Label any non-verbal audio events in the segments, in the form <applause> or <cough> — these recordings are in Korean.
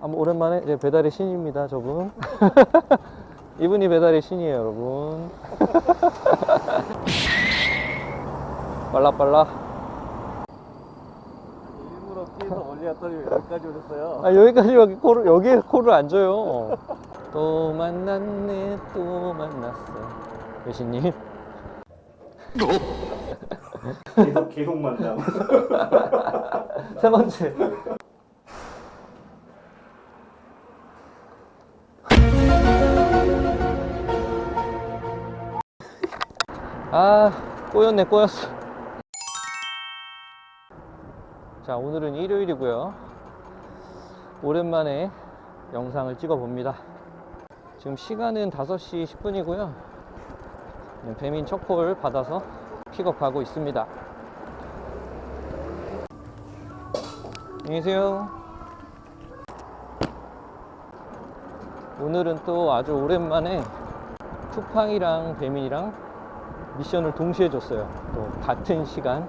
아, 뭐 오랜만에 이제 배달의 신입니다, 저분. <laughs> 이분이 배달의 신이에요, 여러분. <laughs> 빨라 빨라. 일부러 피해서 멀리 갔더니 여기까지 오셨어요. 아 여기까지 여기 코를 여기에 코를 안 줘요. 또 만났네, 또 만났어. 여신님. 계속 계속 만남. <laughs> 세 번째. 아, 꼬였네, 꼬였어. 자, 오늘은 일요일이고요. 오랜만에 영상을 찍어 봅니다. 지금 시간은 5시 10분이고요. 배민 첫콜 받아서 픽업하고 있습니다. 안녕히 계세요. 오늘은 또 아주 오랜만에 쿠팡이랑 배민이랑 미션을 동시에 줬어요. 또 같은 시간.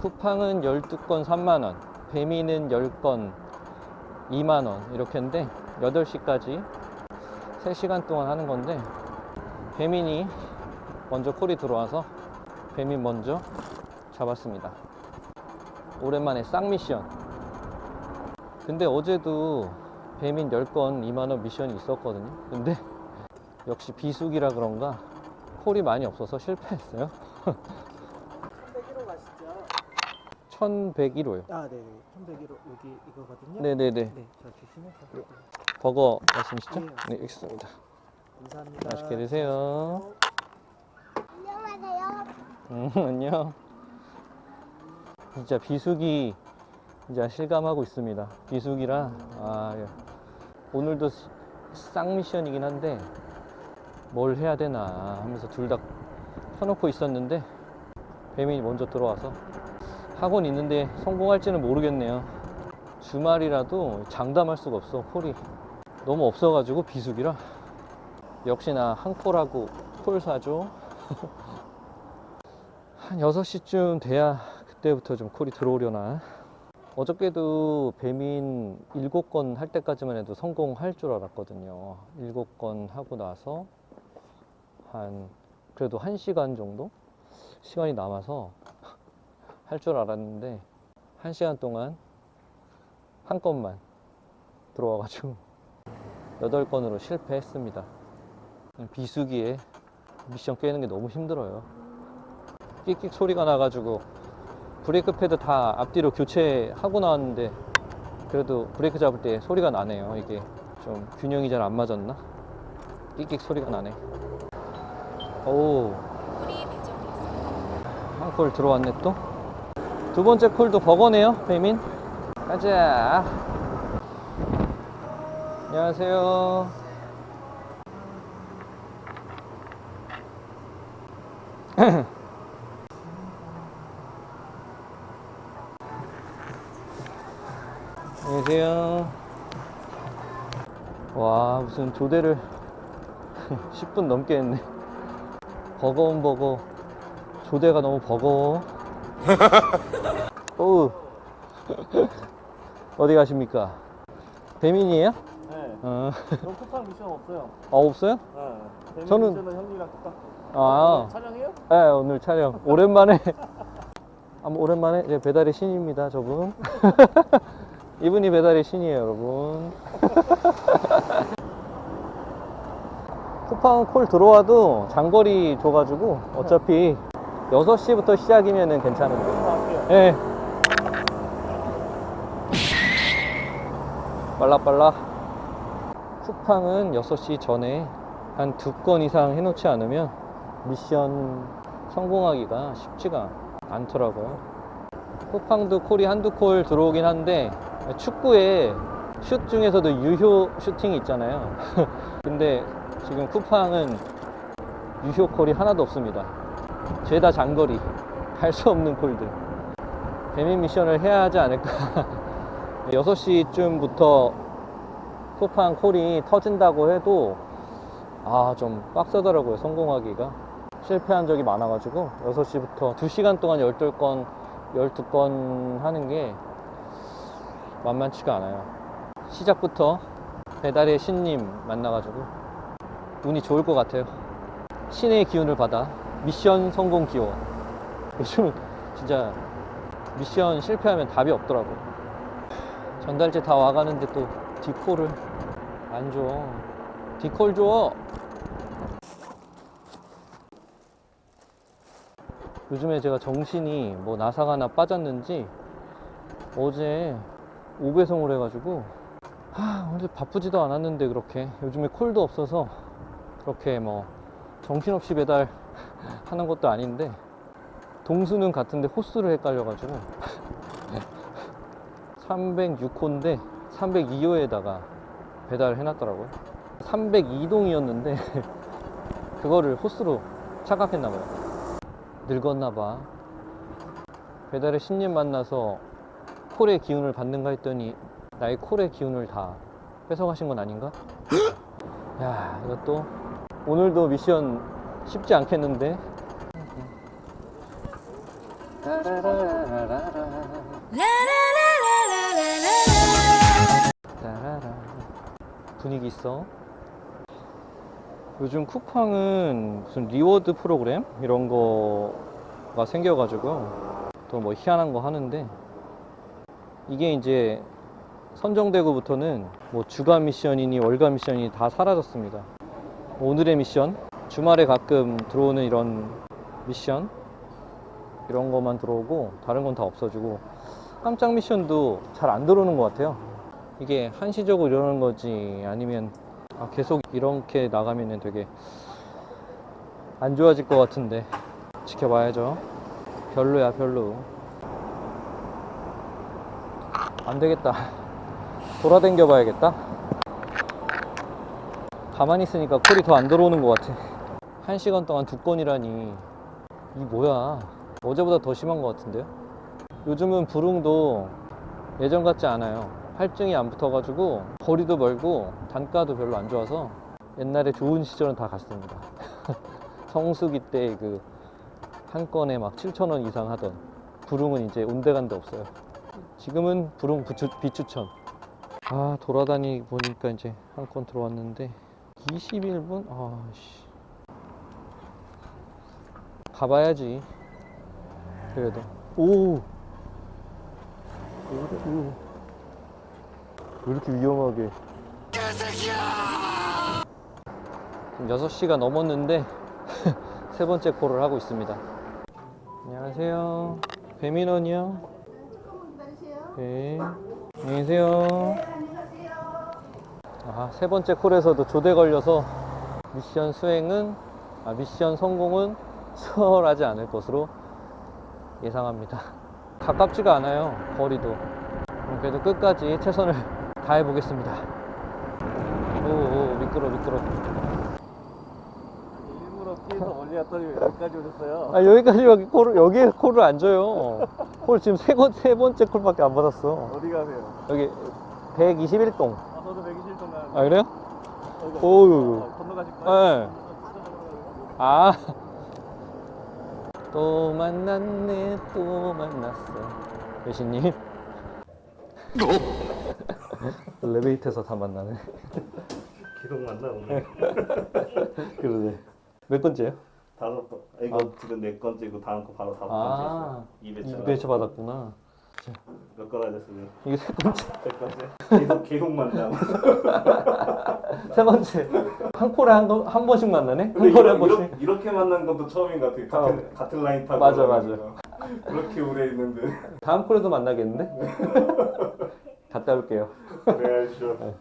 쿠팡은 12건 3만원, 배민은 10건 2만원 이렇게 인데 8시까지 3시간 동안 하는 건데 배민이 먼저 콜이 들어와서 배민 먼저 잡았습니다. 오랜만에 쌍 미션. 근데 어제도 배민 10건 2만원 미션이 있었거든요. 근데 역시 비수기라 그런가 콜이 많이 없어서 실패했어요. 1101호 가시죠? 1101호요. 아, 네. 1101호 여기 이거거든요. 네네네. 네, 저 주시면 버거 말씀이시죠? 네, 네, 있습니다. 감사합니다. 맛있게 드세요. 안녕하세요. 음, <laughs> 안녕. 진짜 비수기 이제 실감하고 있습니다. 비수기라 아, 예. 오늘도 시- 쌍미션이긴 한데 뭘 해야 되나 하면서 둘 다 켜놓고 있었는데 배민이 먼저 들어와서 학원 있는데 성공할지는 모르겠네요. 주말이라도 장담할 수가 없어 콜이 너무 없어가지고 비수기라 역시나 한 콜하고 콜 사줘. <laughs> 한 6시쯤 돼야 그때부터 좀 콜이 들어오려나. 어저께도 배민 7건 할 때까지만 해도 성공할 줄 알았거든요. 7건 하고 나서 한 그래도 1시간 정도 시간이 남아서 <laughs> 할 줄 알았는데 1시간 동안 한 건만 들어와가지고 8건으로 실패했습니다. 비수기에 미션 깨는 게 너무 힘들어요. 끽끽 소리가 나가지고 브레이크 패드 다 앞뒤로 교체하고 나왔는데 그래도 브레이크 잡을 때 소리가 나네요. 이게 좀 균형이 잘 안 맞았나? 끽끽 소리가 나네. 오, 한 콜 들어왔네 또. 두 번째 콜도 버거네요, 배민. 가자. 안녕하세요. 안녕하세요. 와, 무슨 조대를 <laughs> 10분 넘게 했네. 버거운 버거. 조대가 너무 버거워. <laughs> 어우. 어디 가십니까? 배민이에요? 네. 어. 저 쿠팡 미션 없어요. 아, 없어요? 네. 저는- 형님이랑 똑같. 아, 촬영해요? 네, 오늘 촬영. 오랜만에. 아, 뭐 오랜만에 이제 배달의 신입니다, 저분. <laughs> 이분이 배달의 신이에요, 여러분. <laughs> 쿠팡 콜 들어와도 장거리 줘가지고 어차피 6시부터 시작이면은 괜찮은데. 할게요. 예. 빨라 빨라. 쿠팡은 6시 전에 한 두 건 이상 해놓지 않으면 미션 성공하기가 쉽지가 않더라고요. 쿠팡도 콜이 한두 콜 들어오긴 한데 축구에 슛 중에서도 유효 슈팅이 있잖아요. <laughs> 근데 지금 쿠팡은 유효 콜이 하나도 없습니다. 죄다 장거리. 할 수 없는 콜들. 배민 미션을 해야 하지 않을까. <laughs> 6시쯤부터 쿠팡 콜이 터진다고 해도 아, 좀 빡세더라고요, 성공하기가. 실패한 적이 많아가지고 6시부터 2시간 동안 12건, 12건 하는 게 만만치가 않아요. 시작부터 배달의 신님 만나가지고 운이 좋을 것 같아요. 신의 기운을 받아 미션 성공 기원. 요즘은 진짜 미션 실패하면 답이 없더라고. 전달제 다 와가는데 또 디콜을 안 줘. 디콜 줘. 요즘에 제가 정신이 뭐 나사가나 빠졌는지 어제 오배송을 해가지고 하, 어제 바쁘지도 않았는데 그렇게 요즘에 콜도 없어서 그렇게 뭐 정신없이 배달 <laughs> 하는 것도 아닌데 동수는 같은데 호수를 헷갈려가지고 <laughs> 306호인데 302호에다가 배달을 해놨더라고요. 302동이었는데 <laughs> 그거를 호수로 착각했나 봐요. 늙었나 봐. 배달의 신님 만나서 콜의 기운을 받는가 했더니 나의 콜의 기운을 다 뺏어가신 건 아닌가? <laughs> 야 이것도 오늘도 미션 쉽지 않겠는데 분위기 있어. 요즘 쿠팡은 무슨 리워드 프로그램 이런 거가 생겨가지고 또 뭐 희한한 거 하는데 이게 이제 선정되고부터는 뭐 주간 미션이니 월간 미션이 다 사라졌습니다. 오늘의 미션, 주말에 가끔 들어오는 이런 미션 이런 것만 들어오고 다른 건 다 없어지고 깜짝 미션도 잘 안 들어오는 것 같아요. 이게 한시적으로 이러는 거지 아니면 아, 계속 이렇게 나가면은 되게 안 좋아질 것 같은데 지켜봐야죠. 별로야 별로. 안 되겠다. <laughs> 돌아댕겨 봐야겠다. 가만히 있으니까 콜이 더 안 들어오는 것 같아. 한 시간 동안 두 건이라니. 이 뭐야. 어제보다 더 심한 것 같은데요? 요즘은 부릉도 예전 같지 않아요. 할증이 안 붙어가지고 거리도 멀고 단가도 별로 안 좋아서 옛날에 좋은 시절은 다 갔습니다. <laughs> 성수기 때 그 한 건에 막 7,000원 이상 하던 부릉은 이제 온데간데 없어요. 지금은 부릉 부추, 비추천. 아 돌아다니 보니까 이제 한 건 들어왔는데 21분? 아씨 가봐야지. 그래도 오. 오. 왜 이렇게 위험하게? 지금 6시가 넘었는데 <laughs> 세 번째 콜을 하고 있습니다. 안녕하세요. 배민원이요? 네. 안녕히 계세요. 아, 세 번째 콜에서도 조대 걸려서 미션 수행은 아, 미션 성공은 <laughs> 수월하지 않을 것으로 예상합니다. 가깝지가 않아요 거리도. 그래도 끝까지 최선을 다 해 보겠습니다. 오, 오 미끄러 미끄러. 일부러 피해서 멀리 왔더니 왜 여기까지 오셨어요? 아 여기까지 여기 콜을 여기에 콜을 안 줘요. 콜 지금 세, 번, 세 번째 콜밖에 안 받았어. 어디 가세요? 여기 121동. 아 저도 120동 가는데 아 그래요? 여기 오유. 어, 건너가실 거예요? 네. 아. 또 만났네 또 만났어. 여신님. 엘리베이터에서 다 만나네. 계속 만나 오늘 <laughs> 그러네. 몇 번째요? 다섯 번 이거 아. 지금 네 건째고 다음 거 바로 다섯 아, 번째 있어요 2배차 2배차 받았구나. 몇건 하셨어요? 이게 세 번째. 세 번째 계속 계속 만나 <laughs> 세 번째. 한 콜에 한, 번- 한 번씩 만나네? 한 콜에 한 이렇게, 번씩. 이렇게 만난 것도 처음인 것 같아요 같은, 같은 라인 타고 맞아, 그러면서. 그렇게 오래 있는데 다음 콜에도 만나겠는데? <laughs> 갔다 올게요. 그래야죠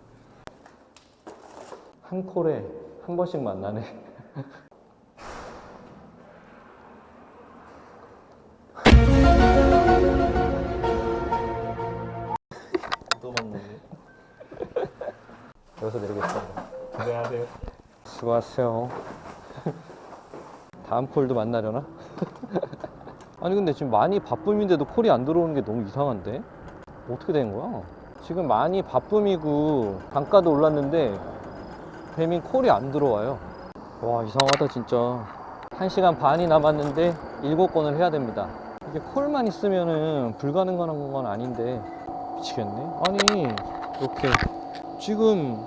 한 콜에 한 번씩 만나네. 또 만나네. 여기서 내리겠습니다. 안녕하세요 수고하세요. 다음 콜도 만나려나? 아니 근데 지금 많이 바쁨인데도 콜이 안 들어오는 게 너무 이상한데? 어떻게 된 거야? 지금 많이 바쁨이고 단가도 올랐는데 배민 콜이 안 들어와요. 와 이상하다 진짜. 1시간 반이 남았는데 7건을 해야 됩니다. 이게 콜만 있으면은 불가능한 건 아닌데 미치겠네. 아니 이렇게 지금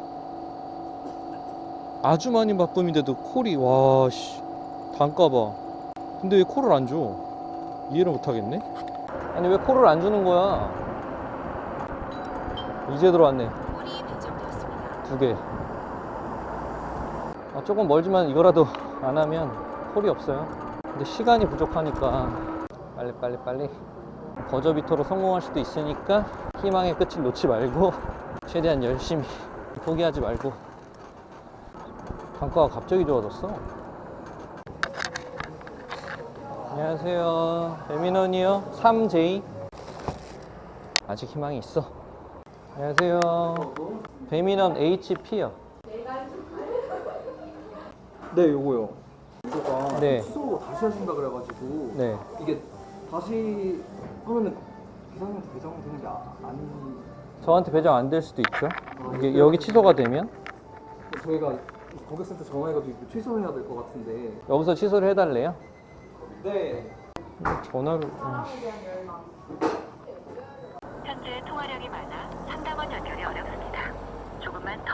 아주 많이 바쁨인데도 콜이 와씨 단가 봐. 근데 왜 콜을 안 줘? 이해를 못 하겠네. 아니 왜 콜을 안 주는 거야? 이제 들어왔네. 콜이 배정되었습니다. 두 개. 아, 조금 멀지만 이거라도 안 하면 콜이 없어요. 근데 시간이 부족하니까 빨리 빨리 빨리 버저비터로 성공할 수도 있으니까 희망의 끝을 놓지 말고 최대한 열심히 포기하지 말고 단가가 갑자기 좋아졌어. 안녕하세요. 배민원이요. 3J. 아직 희망이 있어. 안녕하세요. 배민원 HP요. 네, 요거요. 이거가 네. 취소 다시 하신다 그래가지고 네. 이게 다시 하면은 기사님한테 배정 되는 게 아, 아니 저한테 배정 안 될 수도 있죠. 이게 여기 취소가 되면 저희가 고객센터 전화해가지고 이거 취소해야 될 것 같은데. 여기서 취소를 해달래요. 네. 전화를 아, 현재 통화량이 많아 상담원 연결이 어렵습니다. 조금만 더 기다려.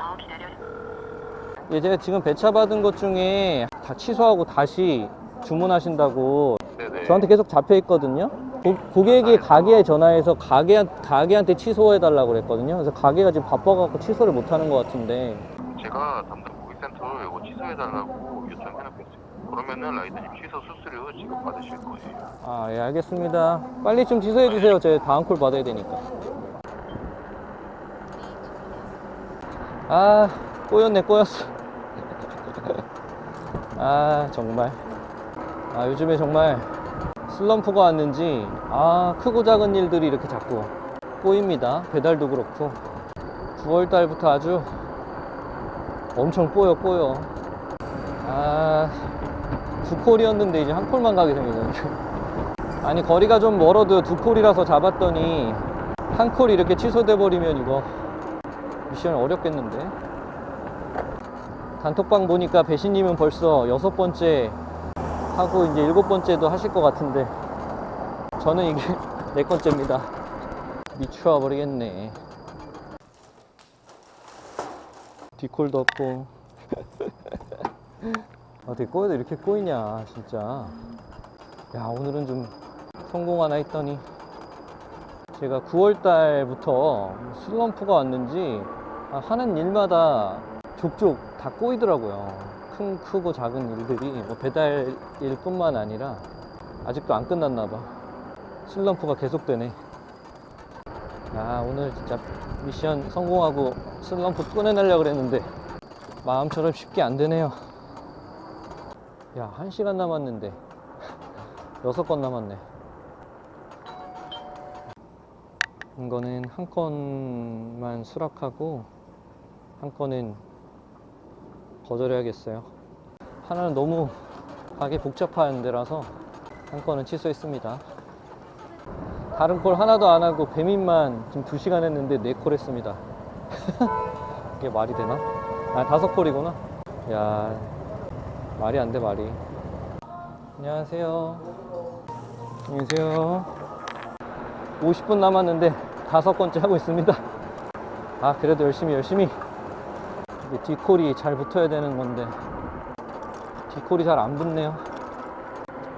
예, 제가 지금 배차 받은 것 중에 다 취소하고 다시 주문하신다고 저한테 계속 잡혀 있거든요. 고, 고객이 가게에 전화해서 가게 가게한테 취소해 달라고 그랬거든요. 그래서 가게가 지금 바빠갖고 취소를 못 하는 것 같은데 제가 담당 고객센터로 이거 취소해 달라고 요청해놓겠어요. 그러면은 라이더님 취소 수수료 지급 받으실 거예요. 아, 예, 알겠습니다. 빨리 좀 취소해 주세요. 제 다음 콜 받아야 되니까. 아, 꼬였네, 꼬였어. 아, 정말. 아, 요즘에 정말 슬럼프가 왔는지, 아, 크고 작은 일들이 이렇게 자꾸 꼬입니다. 배달도 그렇고. 9월 달부터 아주 엄청 꼬여, 꼬여. 아, 두 콜이었는데 이제 한 콜만 가게 생기네. 아니 거리가 좀 멀어도 두 콜이라서 잡았더니 한 콜이 이렇게 취소돼 버리면 이거 미션 어렵겠는데. 단톡방 보니까 배신님은 벌써 여섯 번째 하고 이제 일곱 번째도 하실 것 같은데 저는 이게 <laughs> 네 번째입니다. 미쳐와 버리겠네. 뒷콜도 없고. <laughs> 어떻게 꼬여도 이렇게 꼬이냐 진짜 야 오늘은 좀 성공 하나 했더니 제가 9월 달부터 슬럼프가 왔는지 아, 하는 일마다 족족 다 꼬이더라고요 큰 크고 작은 일들이 뭐 배달 일뿐만 아니라 아직도 안 끝났나 봐 슬럼프가 계속되네 아 오늘 진짜 미션 성공하고 슬럼프 끊어내려고 그랬는데 마음처럼 쉽게 안 되네요 야, 한 시간 남았는데. <laughs> 여섯 건 남았네. 이거는 한 건만 수락하고, 한 건은 거절해야겠어요. 하나는 너무 가게 복잡한 데라서, 한 건은 취소했습니다. 다른 콜 하나도 안 하고, 배민만 지금 두 시간 했는데 네콜 했습니다. <laughs> 이게 말이 되나? 아, 다섯 콜이구나. 야, 말이 안 돼 말이 안녕하세요 안녕하세요 50분 남았는데 다섯 번째 하고 있습니다 아 그래도 열심히 열심히 뒷콜이 잘 붙어야 되는 건데 뒷콜이 잘 안 붙네요.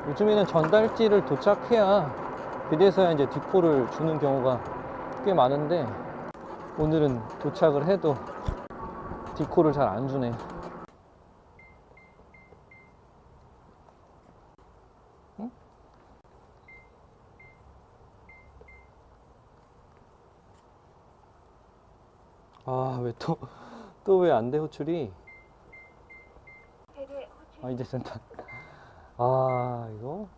요즘에는 전달지를 도착해야 그래서야 이제 뒷콜을 주는 경우가 꽤 많은데 오늘은 도착을 해도 뒷콜을 잘 안 주네 아, 왜 또, 또 왜 안 돼, 호출이? 아, 이제 된다. <laughs> 아, 이거?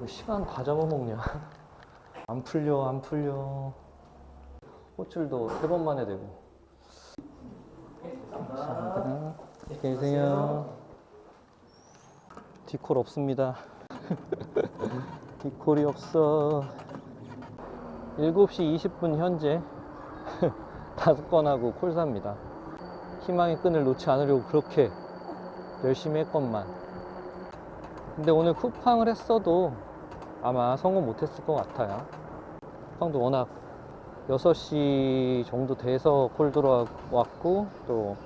왜 시간 다 잡아먹냐? <laughs> 안 풀려, 안 풀려. 호출도 세 번 만에 되고. 감사합니다. 안녕히 계세요. 디콜 없습니다. <laughs> 디콜이 없어. 7시 20분 현재 다섯 건 하고 콜사입니다. 희망의 끈을 놓지 않으려고 그렇게 열심히 했건만 근데 오늘 쿠팡을 했어도 아마 성공 못했을 것 같아요. 쿠팡도 워낙 6시 정도 돼서 콜 들어왔고 또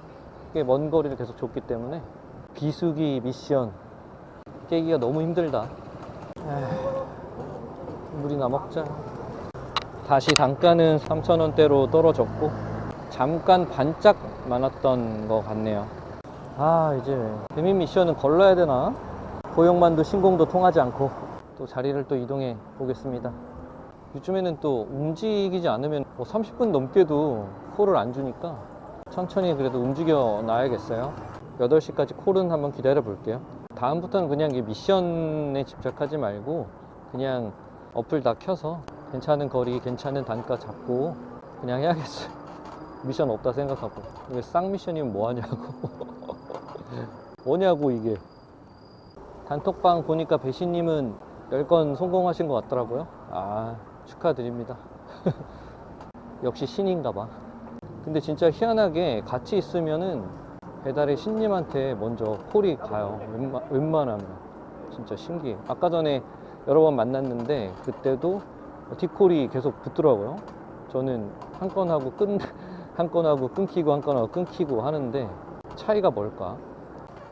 꽤 먼 거리를 계속 줬기 때문에 비수기 미션 깨기가 너무 힘들다. 에휴, 물이나 먹자. 다시 단가는 3,000원대로 떨어졌고 잠깐 반짝 많았던 것 같네요. 아 이제 배민 미션은 걸러야 되나? 고용만도 신공도 통하지 않고 또 자리를 또 이동해 보겠습니다. 요즘에는 또 움직이지 않으면 뭐 30분 넘게도 콜을 안 주니까 천천히 그래도 움직여 놔야겠어요. 8시까지 콜은 한번 기다려 볼게요. 다음부터는 그냥 이 미션에 집착하지 말고 그냥 어플 다 켜서 괜찮은 거리, 괜찮은 단가 잡고 그냥 해야겠어요. 미션 없다 생각하고. 이게 쌍 미션이면 뭐 하냐고. <laughs> 뭐냐고 이게. 단톡방 보니까 배신님은 10건 성공하신 것 같더라고요. 아, 축하드립니다. <laughs> 역시 신인가 봐. 근데 진짜 희한하게 같이 있으면은 배달의 신님한테 먼저 콜이 가요. 웬마, 웬만하면. 진짜 신기해. 아까 전에 여러 번 만났는데 그때도 뒷콜이 계속 붙더라고요. 저는 한 건 하고 끈, 한 건 하고 끊기고 한 건 하고 끊기고 하는데 차이가 뭘까?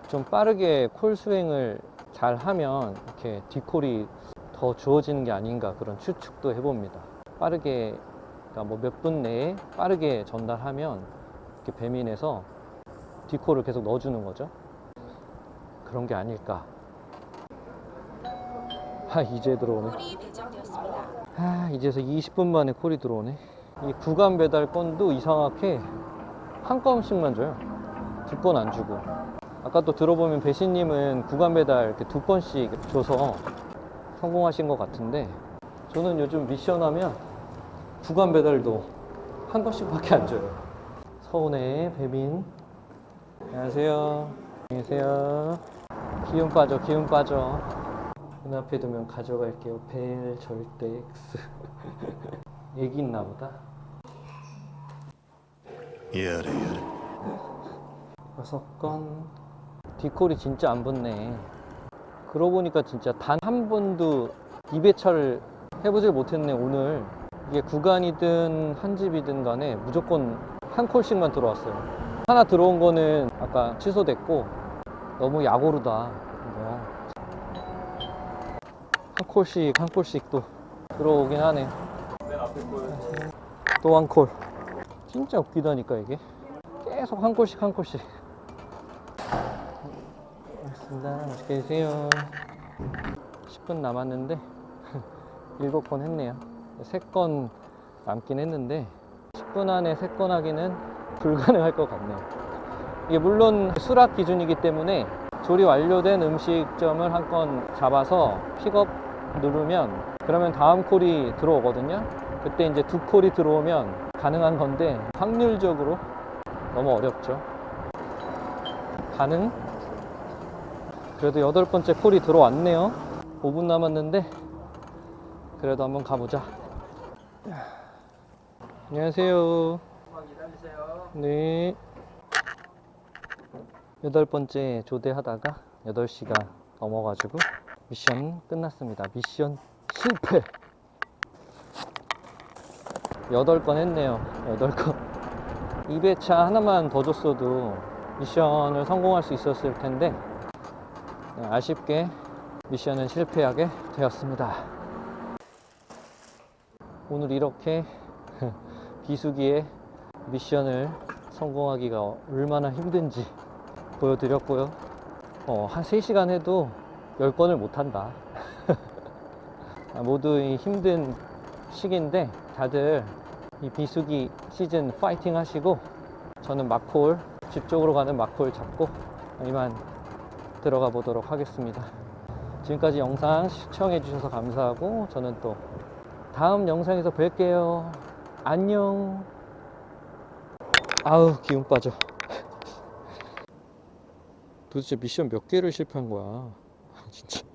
좀 빠르게 콜 수행을 잘 하면 이렇게 뒷콜이 더 주어지는 게 아닌가 그런 추측도 해봅니다. 빠르게, 그러니까 뭐 몇 분 내에 빠르게 전달하면 이렇게 배민에서 뒷콜을 계속 넣어주는 거죠. 그런 게 아닐까. 아, 이제 들어오네. 아, 이제서 20분 만에 콜이 들어오네. 이 구간 배달 건도 이상하게 한 건씩만 줘요. 두 건 안 주고. 아까 또 들어보면 배신님은 구간 배달 이렇게 두 건씩 줘서 성공하신 것 같은데 저는 요즘 미션 하면 구간 배달도 한 건씩밖에 안 줘요. 서운해, 배민. 안녕하세요. 안녕히 계세요. 기운 빠져, 기운 빠져. 눈앞에 두면 가져갈게요. 벨 절대 X. <laughs> 애기 있나 보다. 야래 여섯 건. 뒷콜이 진짜 안 붙네. 그러고 보니까 진짜 단 한 번도 2배차를 해보질 못했네, 오늘. 이게 구간이든 한 집이든 간에 무조건 한 콜씩만 들어왔어요. 하나 들어온 거는 아까 취소됐고, 너무 야고르다. 한 콜씩, 한 콜씩 또 들어오긴 하네. 또 한 콜. 진짜 웃기다니까, 이게. 계속 한 콜씩, 한 콜씩. 알겠습니다. 맛있게 드세요. 10분 남았는데 <laughs> 7건 했네요. 3건 남긴 했는데 10분 안에 3건 하기는 불가능할 것 같네요. 이게 물론 수락 기준이기 때문에 조리 완료된 음식점을 한 건 잡아서 픽업 누르면 그러면 다음 콜이 들어오거든요. 그때 이제 두 콜이 들어오면 가능한 건데 확률적으로 너무 어렵죠. 가능? 그래도 여덟 번째 콜이 들어왔네요. 5분 남았는데 그래도 한번 가보자. 안녕하세요. 네. 여덟 번째 조대하다가 8시가 넘어가지고 미션 끝났습니다. 미션 실패. 여덟 건 했네요. 여덟 건. 2배차 하나만 더 줬어도 미션을 성공할 수 있었을 텐데 네, 아쉽게 미션은 실패하게 되었습니다. 오늘 이렇게 <laughs> 비수기에 미션을 성공하기가 얼마나 힘든지 보여드렸고요. 어, 한 3시간 해도 10건을 못한다. <laughs> 모두 이 힘든 시기인데 다들 이 비수기 시즌 파이팅 하시고 저는 마콜 집 쪽으로 가는 마콜 잡고 이만 들어가 보도록 하겠습니다. 지금까지 영상 시청해 주셔서 감사하고 저는 또 다음 영상에서 뵐게요. 안녕. 아우 기운 빠져. <laughs> 도대체 미션 몇 개를 실패한 거야? <laughs> 진짜.